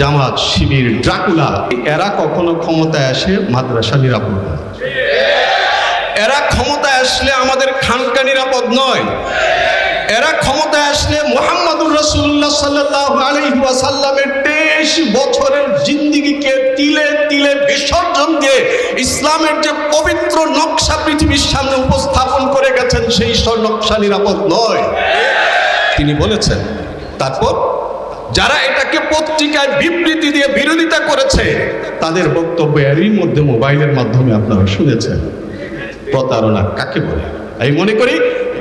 জামাত, শিবির, Dracula, এরা কখনো ক্ষমতায় আসে মাদ্রাসা নিরাপদ। এরা ক্ষমতায় আসলে আমাদের খানকা নিরাপদ নয় এরা ক্ষমতায় আসলে মোহাম্মদুর রসুল্লাহ সাল্লাহ আলহিবাসাল্লামের তেইশ বছরের জিন্দিগিকে তিলে তিলে বিসর্জন দিয়ে ইসলামের যে পবিত্র নকশা পৃথিবীর সামনে উপস্থাপন করে গেছেন, সেই সব নকশা নিরাপদ নয় তিনি বলেছেন, তারপর যারা এটাকে পত্রিকায় বিবৃতি দিয়ে বিরোধিতা করেছে, তাদের বক্তব্য এরই মধ্যে মোবাইলের মাধ্যমে আপনারা শুনেছেন। প্রতারণা কাকে বলে? আমি মনে করি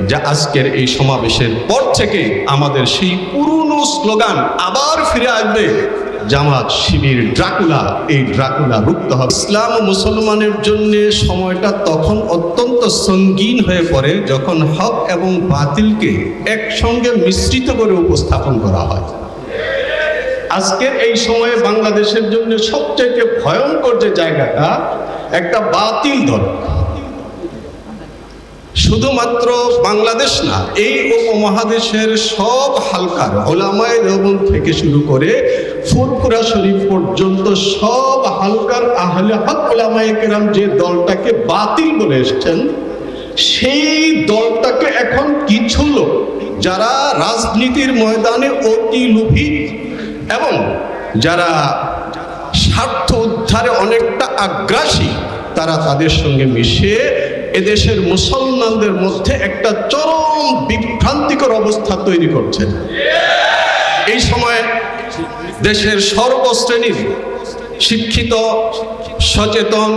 যে আজকের এই সমাবেশের পর থেকে আমাদের সেই পুরনো স্লোগান আবার ফিরে আসবে, জামাত শিবির ড্রাকুলা। এই ড্রাকুলা রুখতে হবে। ইসলাম মুসলমানের জন্য সময়টা তখন অত্যন্ত সঙ্গীন হয়ে পড়ে যখন হক এবং বাতিলকে একসঙ্গে মিশ্রিত করে উপস্থাপন করা হয়। আজকের এই সময়ে বাংলাদেশের জন্য সবচেয়ে ভয়ঙ্কর যে জায়গাটা, একটা বাতিল দল শুধুমাত্র বাংলাদেশ না, এই উপমহাদেশের সব হালকার ওলামায় দেবন থেকে শুরু করে ফুরপুরা শরীফ পর্যন্ত সব হালকার আহলে হক ওলামায় কেরাম যে দলটাকে বাতিল বলে এসছেন, সেই দলটাকে এখন কিছু লোক যারা রাজনীতির ময়দানে অতি লোভী এবং যারা স্বার্থ উদ্ধারে অনেকটা আগ্রাসী, তারা তাদের সঙ্গে মিশে এদেশের মুসলমানদের মধ্যে একটা চরম বিভ্রান্তিকর অবস্থা তৈরি করছেন। এই সময়ে দেশের সর্বশ্রেণীর শিক্ষিত, সচেতন,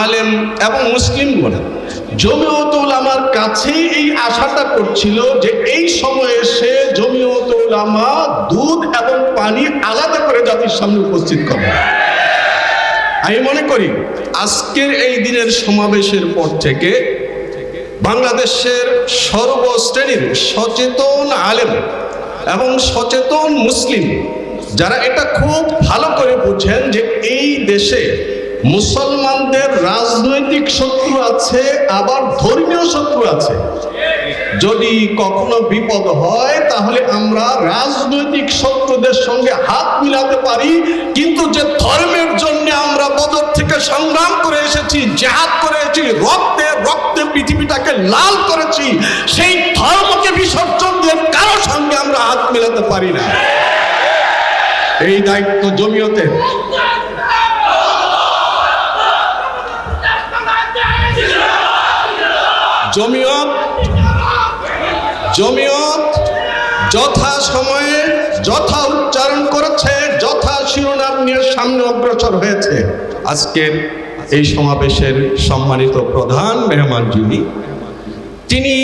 আলেম এবং মুসলিমগণ জমিয়তুল আমার কাছেই এই আশাটা করছিল যে এই সময়ে সে জমিয়তুল আমা দুধ এবং পানি আলাদা করে জাতির সামনে উপস্থিত করবে আমি মনে করি, আজকের এই দিনের সমাবেশের পর থেকে বাংলাদেশের সর্বশ্রেণীর সচেতন আলেম এবং সচেতন মুসলিম যারা এটা খুব ভালো করে বুঝেন যে এই দেশে মুসলমানদের রাজনৈতিক শত্রু আছে, আবার ধর্মীয় শত্রু আছে। যদি কখনো বিপদ হয়, তাহলে আমরা রাজনৈতিক শত্রুদের সঙ্গে হাত মিলাতে পারি, কিন্তু যে ধর্মের জন্য আমরা বদর থেকে সংগ্রাম করে এসেছি, জেহাদ করে এসেছি, রক্তে রক্তে পৃথিবীটাকে লাল করেছি, সেই ধর্মকে বিসর্জন দিয়ে কারও সঙ্গে আমরা হাত মিলাতে পারি না। এই দায়িত্ব জমিয়তে। জমিয়ত জমিয়ত যথা সময়ে যথা উচ্চারণ করেছে, যথা শিরোনাম নিয়ে সামনে অগ্রসর হয়েছে। আজকের এই সমাবেশের সম্মানিত প্রধান মেহমান যিনি, তিনি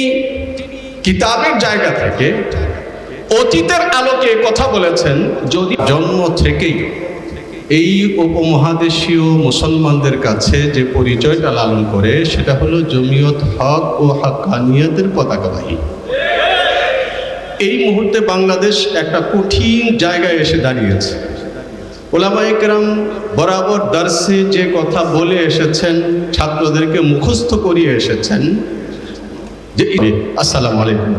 কিতাবের জায়গা থেকে অতীতের আলোকে কথা বলেছেন, যদি জন্ম থেকেই এই উপমহাদেশীয় মুসলমানদের কাছে যে পরিচয়টা লালন করে, সেটা হলো জমিয়ত হক ও হাক্কানিয়তের পতাকাবাহী। এই মুহূর্তে বাংলাদেশ একটা কঠিন জায়গায় এসে দাঁড়িয়েছে। ওলামাই কেরাম বরাবর দার্সে যে কথা বলে এসেছেন, ছাত্রদেরকে মুখস্থ করিয়ে এসেছেন, যে আসসালামু আলাইকুম।